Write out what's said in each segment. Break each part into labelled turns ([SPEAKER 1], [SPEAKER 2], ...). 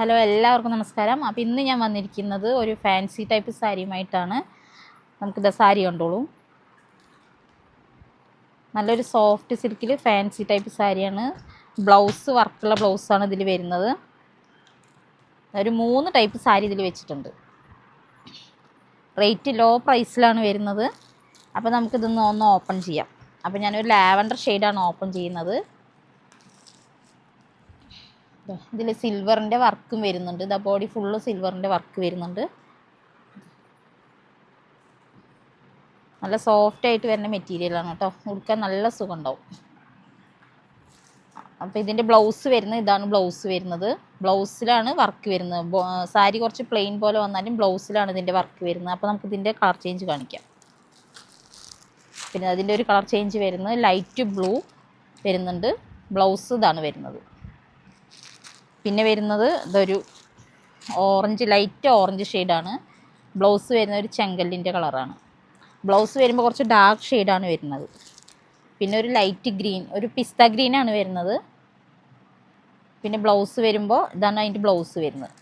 [SPEAKER 1] Hello എല്ലാവർക്കും നമസ്കാരം. അപ്പോൾ ഇന്ന് ഞാൻ വന്നിരിക്കുന്നത് ഒരു ഫാൻസി ടൈപ്പ് സാരിയുമായിട്ടാണ്. നമുക്കിത് സാരി കണ്ടോളൂ. നല്ലൊരു സോഫ്റ്റ് സിൽക്കിൽ ഫാൻസി ടൈപ്പ് സാരിയാണ്. ബ്ലൗസ് വർക്കുള്ള ബ്ലൗസാണ് ഇതിൽ വരുന്നത്. ഒരു മൂന്ന് ടൈപ്പ് സാരി ഇതിൽ വെച്ചിട്ടുണ്ട്. റേറ്റ് ലോ പ്രൈസിലാണ് വരുന്നത്. അപ്പോൾ നമുക്കിതൊന്ന് ഒന്ന് ഓപ്പൺ ചെയ്യാം. അപ്പോൾ ഞാനൊരു ലാവൻഡർ ഷെയ്ഡാണ് ഓപ്പൺ ചെയ്യുന്നത്. ഇതിൽ സിൽവറിന്റെ വർക്കും വരുന്നുണ്ട്. ദ ബോഡി ഫുള്ള് സിൽവറിന്റെ വർക്ക് വരുന്നുണ്ട്. നല്ല സോഫ്റ്റ് ആയിട്ട് വരുന്ന മെറ്റീരിയലാണ് കേട്ടോ. ഉടുക്കാൻ നല്ല സുഖം ഉണ്ടാവും അപ്പോൾ ഇതിന്റെ ബ്ലൗസ് വരുന്നത് ഇതാണ് ബ്ലൗസ് വരുന്നത്. ബ്ലൗസിലാണ് വർക്ക് വരുന്നത്. സാരി കുറച്ച് പ്ലെയിൻ പോലെ വന്നാലും ബ്ലൗസിലാണ് ഇതിന്റെ വർക്ക് വരുന്നത്. അപ്പോൾ നമുക്ക് ഇതിന്റെ കളർ ചേഞ്ച് കാണിക്കാം. പിന്നെ അതിന്റെ ഒരു കളർ ചേഞ്ച് വരുന്നത് ലൈറ്റ് ബ്ലൂ വരുന്നുണ്ട്. ബ്ലൗസ് ഇതാണ് വരുന്നത്. പിന്നെ വരുന്നത് ഇതൊരു ഓറഞ്ച് ലൈറ്റ് ഓറഞ്ച് ഷെയ്ഡാണ്. ബ്ലൗസ് വരുന്ന ഒരു ചെങ്കല്ലിന്റെ കളറാണ്. ബ്ലൗസ് വരുമ്പോൾ കുറച്ച് ഡാർക്ക് ഷെയ്ഡാണ് വരുന്നത്. പിന്നെ ഒരു ലൈറ്റ് ഗ്രീൻ ഒരു പിസ്ത ഗ്രീനാണ് വരുന്നത്. പിന്നെ ബ്ലൗസ് വരുമ്പോൾ ഇതാണ് അതിന്റെ ബ്ലൗസ് വരുന്നത്.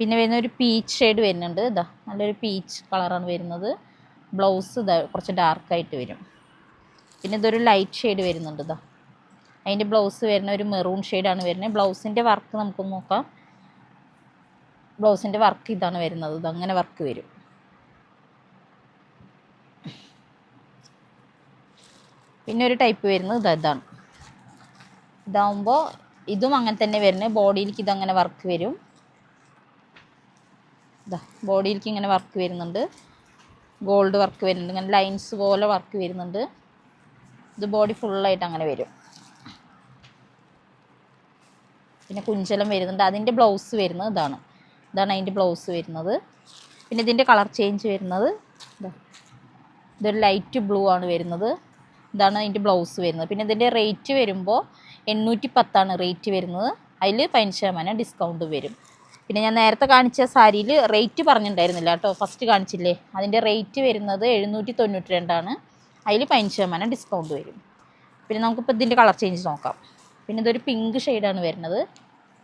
[SPEAKER 1] പിന്നെ വരുന്ന ഒരു പീച്ച് ഷെയ്ഡ് വരുന്നുണ്ട്. ഇതാ നല്ലൊരു പീച്ച് കളറാണ് വരുന്നത്. ബ്ലൗസ് ഇതാ കുറച്ച് ഡാർക്കായിട്ട് വരും. പിന്നെ ഇതൊരു ലൈറ്റ് ഷെയ്ഡ് വരുന്നുണ്ട്. ഇതാ അതിന്റെ ബ്ലൗസ് വരുന്ന ഒരു മെറൂൺ ഷെയ്ഡാണ് വരുന്നത്. ബ്ലൗസിന്റെ വർക്ക് നമുക്ക് നോക്കാം. ബ്ലൗസിന്റെ വർക്ക് ഇതാണ് വരുന്നത്. ഇത് അങ്ങനെ വർക്ക് വരും. പിന്നെ ഒരു ടൈപ്പ് വരുന്നത് ഇത് ഇതാണ്. ഇതാവുമ്പോൾ ഇതും അങ്ങനെ തന്നെ വരുന്നത്. ബോഡിയിലേക്ക് ഇതങ്ങനെ വർക്ക് വരും. ഇതാ ബോഡിയിലേക്ക് ഇങ്ങനെ വർക്ക് വരുന്നുണ്ട്. ഗോൾഡ് വർക്ക് വരുന്നുണ്ട്. ഇങ്ങനെ ലൈൻസ് പോലെ വർക്ക് വരുന്നുണ്ട്. ഇത് ബോഡി ഫുള്ളായിട്ട് അങ്ങനെ വരും. പിന്നെ കുഞ്ചലം വരുന്നുണ്ട്. അതിന്റെ ബ്ലൗസ് വരുന്നത് ഇതാണ്. ഇതാണ് അതിന്റെ ബ്ലൗസ് വരുന്നത്. പിന്നെ ഇതിന്റെ കളർ ചേഞ്ച് വരുന്നത് ഇതാ. ഇതൊരു ലൈറ്റ് ബ്ലൂ ആണ് വരുന്നത്. ഇതാണ് അതിന്റെ ബ്ലൗസ് വരുന്നത്. പിന്നെ ഇതിന്റെ റേറ്റ് വരുമ്പോൾ എണ്ണൂറ്റി പത്താണ് റേറ്റ് വരുന്നത്. അതിൽ പതിനഞ്ച് ശതമാനം ഡിസ്കൗണ്ട് വരും. പിന്നെ ഞാൻ നേരത്തെ കാണിച്ച സാരിയിൽ റേറ്റ് പറഞ്ഞിട്ടുണ്ടായിരുന്നില്ല കേട്ടോ. ഫസ്റ്റ് കാണിച്ചില്ലേ? അതിന്റെ റേറ്റ് വരുന്നത് എഴുന്നൂറ്റി തൊണ്ണൂറ്റി രണ്ടാണ് അതിൽ പതിനഞ്ച് ശതമാനം ഡിസ്കൗണ്ട് വരും. പിന്നെ നമുക്കിപ്പോൾ ഇതിന്റെ കളർ ചേഞ്ച് നോക്കാം. പിന്നെ ഇതൊരു പിങ്ക് ഷെയ്ഡാണ് വരുന്നത്.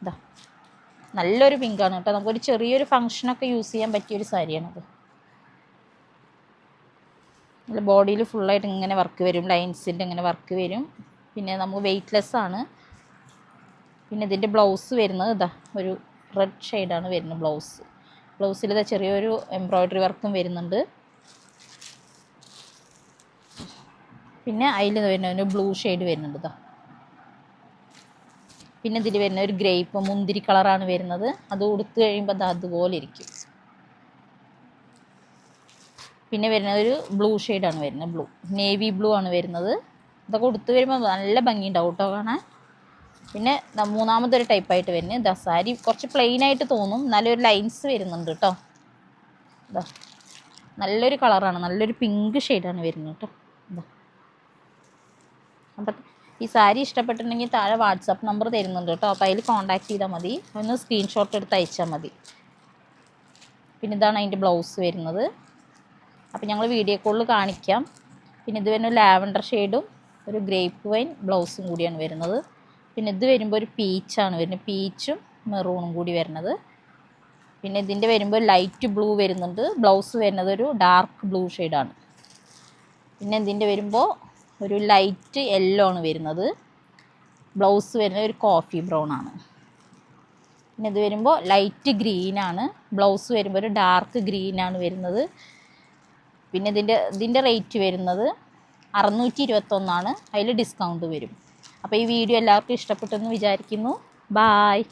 [SPEAKER 1] ഇതാ നല്ലൊരു പിങ്കാണ് കേട്ടോ. നമുക്കൊരു ചെറിയൊരു ഫങ്ഷനൊക്കെ യൂസ് ചെയ്യാൻ പറ്റിയൊരു സാരിയാണത്. നല്ല ബോഡിയിൽ ഫുള്ളായിട്ട് ഇങ്ങനെ വർക്ക് വരും. ലൈൻസിന്റെ ഇങ്ങനെ വർക്ക് വരും. പിന്നെ നമുക്ക് വെയ്റ്റ്ലെസ് ആണ്. പിന്നെ ഇതിന്റെ ബ്ലൗസ് വരുന്നത് ഇതാ ഒരു റെഡ് ഷെയ്ഡാണ് വരുന്നത് ബ്ലൗസ്. ബ്ലൗസിൽ ഇതാ ചെറിയൊരു എംബ്രോയ്ഡറി വർക്കും വരുന്നുണ്ട്. പിന്നെ അതിൽ വരുന്ന ഒരു ബ്ലൂ ഷെയ്ഡ് വരുന്നുണ്ട് ഇതാ പിന്നെ ഇതിൽ വരുന്ന ഒരു ഗ്രേപ്പ് മുന്തിരി കളറാണ് വരുന്നത്. അത് ഉടുത്തു കഴിയുമ്പോൾ അത് അതുപോലെ ഇരിക്കും. പിന്നെ വരുന്നത് ഒരു ബ്ലൂ ഷെയ്ഡാണ് വരുന്നത് ബ്ലൂ. നേവി ബ്ലൂ ആണ് വരുന്നത്. ഇതൊക്കെ ഉടുത്ത് വരുമ്പോൾ നല്ല ഭംഗിയുണ്ടാവും കേട്ടോ കാണാൻ. പിന്നെ മൂന്നാമതൊരു ടൈപ്പായിട്ട് വരുന്നത് ദാ സാരി കുറച്ച് പ്ലെയിൻ ആയിട്ട് തോന്നും. നല്ലൊരു ലൈൻസ് വരുന്നുണ്ട് കേട്ടോ. നല്ലൊരു കളറാണ് നല്ലൊരു പിങ്ക് ഷെയ്ഡാണ് വരുന്നത് കേട്ടോ. അപ്പം ഈ സാരി ഇഷ്ടപ്പെട്ടിട്ടുണ്ടെങ്കിൽ താഴെ വാട്സപ്പ് നമ്പർ തരുന്നുണ്ട് കേട്ടോ. അപ്പോൾ അതിൽ കോൺടാക്ട് ചെയ്താൽ മതി. ഒന്ന് സ്ക്രീൻഷോട്ട് എടുത്ത് അയച്ചാൽ മതി. പിന്നെ ഇതാണ് അതിന്റെ ബ്ലൗസ് വരുന്നത്. അപ്പോൾ ഞങ്ങൾ വീഡിയോ കോളിൽ കാണിക്കാം. പിന്നെ ഇത് വരുന്ന ലാവൻഡർ ഷെയ്ഡും ഒരു ഗ്രേപ്പ് വൈൻ ബ്ലൗസും കൂടിയാണ് വരുന്നത്. പിന്നെ ഇത് വരുമ്പോൾ ഒരു പീച്ചാണ് വരുന്നത്. പീച്ചും മെറൂണും കൂടി വരുന്നത്. പിന്നെ ഇതിന്റെ വരുമ്പോൾ ലൈറ്റ് ബ്ലൂ വരുന്നുണ്ട്. ബ്ലൗസ് വരുന്നത് ഒരു ഡാർക്ക് ബ്ലൂ ഷെയ്ഡാണ് പിന്നെ ഇതിന്റെ വരുമ്പോൾ ഒരു ലൈറ്റ് യെല്ലോ ആണ് വരുന്നത്. ബ്ലൗസ് വരുന്നത് ഒരു കോഫി ബ്രൗൺ ആണ്. പിന്നെ ഇത് വരുമ്പോൾ ലൈറ്റ് ഗ്രീനാണ് ബ്ലൗസ് വരുമ്പോൾ ഒരു ഡാർക്ക് ഗ്രീനാണ് വരുന്നത്. പിന്നെ ഇതിന്റെ ഇതിന്റെ റേറ്റ് വരുന്നത് അറുന്നൂറ്റി ഇരുപത്തൊന്നാണ് അതിൽ ഡിസ്കൗണ്ട് വരും. അപ്പോൾ ഈ വീഡിയോ എല്ലാവർക്കും ഇഷ്ടപ്പെട്ടെന്ന് വിചാരിക്കുന്നു. ബായ്